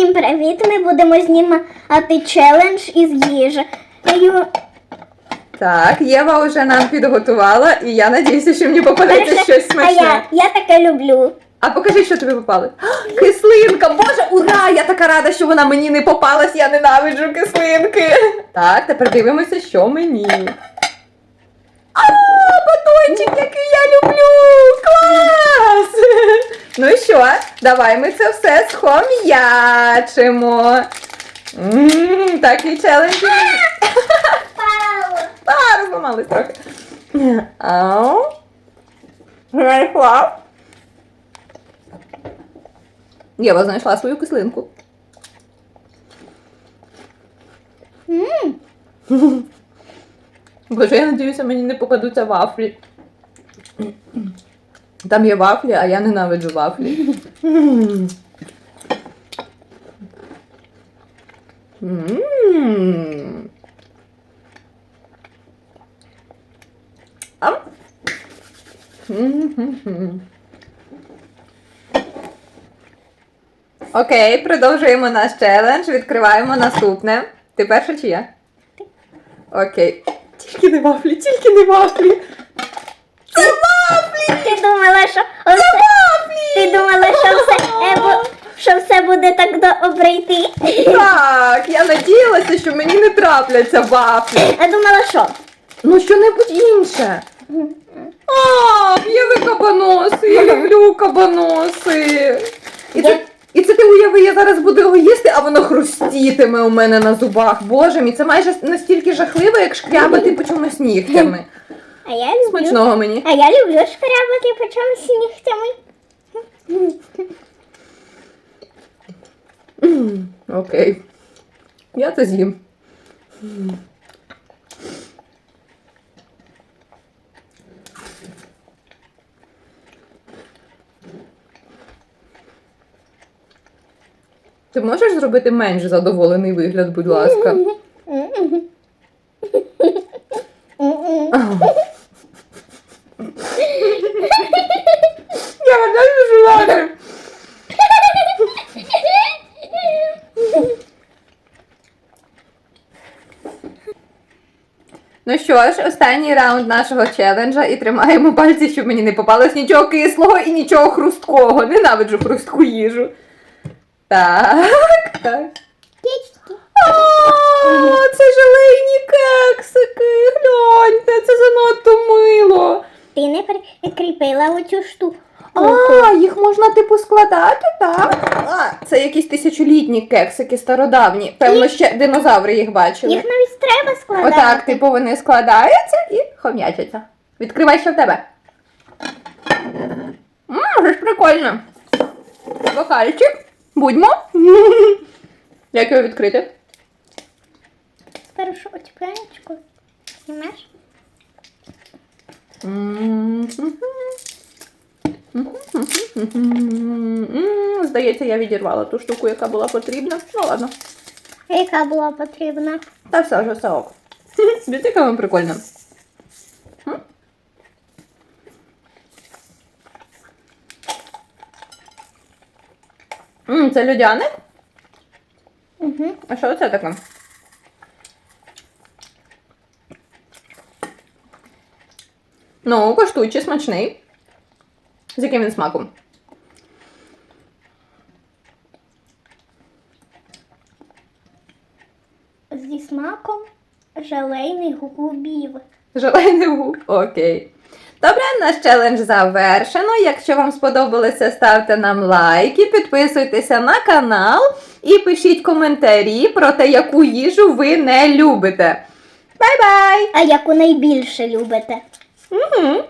Всім привіт! Ми будемо знімати челендж із їжею. Так, Єва вже нам підготувала, і я надіюся, що мені попадеться Перше- щось а я, я таке люблю. А покажи, що тобі попали. Кислинка! Боже, ура! Я така рада, що вона мені не попалась, я ненавиджу кислинки. Так, тепер дивимося, що мені. А, батончик, який я люблю! Ну і що? Давай ми це все схом'ячимо. Такий челендж. А, розламались трохи. Ау. Знайшла. Єва знайшла свою кислинку. Боже, я надіюся, мені не попадуться вафлі. Там є вафлі, а я ненавиджу вафлі. Окей, продовжуємо наш челендж. Відкриваємо наступне. Ти перша чи я? Окей. Тільки не вафлі, тільки не вафлі. Думала, що оце... Ти думала, що все, е, що все буде так добре йти? Так, я надіялася, що мені не трапляться вафлі. Я думала, що? Ну, що-небудь інше. А, є ви кабаноси, я люблю кабаноси. І це, і це ти уяви, я зараз буду його їсти, а воно хрустітиме у мене на зубах. Боже мій, це майже настільки жахливо, як шкрябати по чомусь нігтями. А я люблю. Смачного мені. А я люблю шкрябати по чомусь нігтями. Окей. Я це з'їм. Ти можеш зробити менш задоволений вигляд, будь ласка. Я не желаю. Ну що ж, останній раунд нашого челенджа і тримаємо пальці, щоб мені не попалось нічого кислого і нічого хрусткого. Ненавиджу хрустку їжу. Так, так. О, це желейні кексики. Гляньте, це занадто мило. Ти не прикріпила оцю штуку. А, їх можна типу складати, так? А, це якісь тисячолітні кексики стародавні. Певно, ще динозаври їх бачили. Їх навіть треба складати. Отак, типу, вони складаються і хом'ячаться. Відкривай ще в тебе. Ммм, вже ж прикольно. Бокальчик. Будьмо. Як його відкрити? Спершу оцепляєчку. Знімаєш? Здається, я відірвала ту штуку, яка була потрібна. Ну ладно. Яка була потрібна? Та все вже все ок. Дивіться, вам прикольна. М? М, Це людяник? Угу. А що це таке? Ну, коштуй, чи смачний. З яким він смаком? Зі смаком желейних губів. Желейний губ. Окей. Добре, наш челендж завершено. Якщо вам сподобалося, ставте нам лайки, підписуйтеся на канал і пишіть коментарі про те, яку їжу ви не любите. Бай-бай! А яку найбільше любите? Угу.